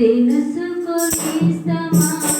తెలుసుకొని సమా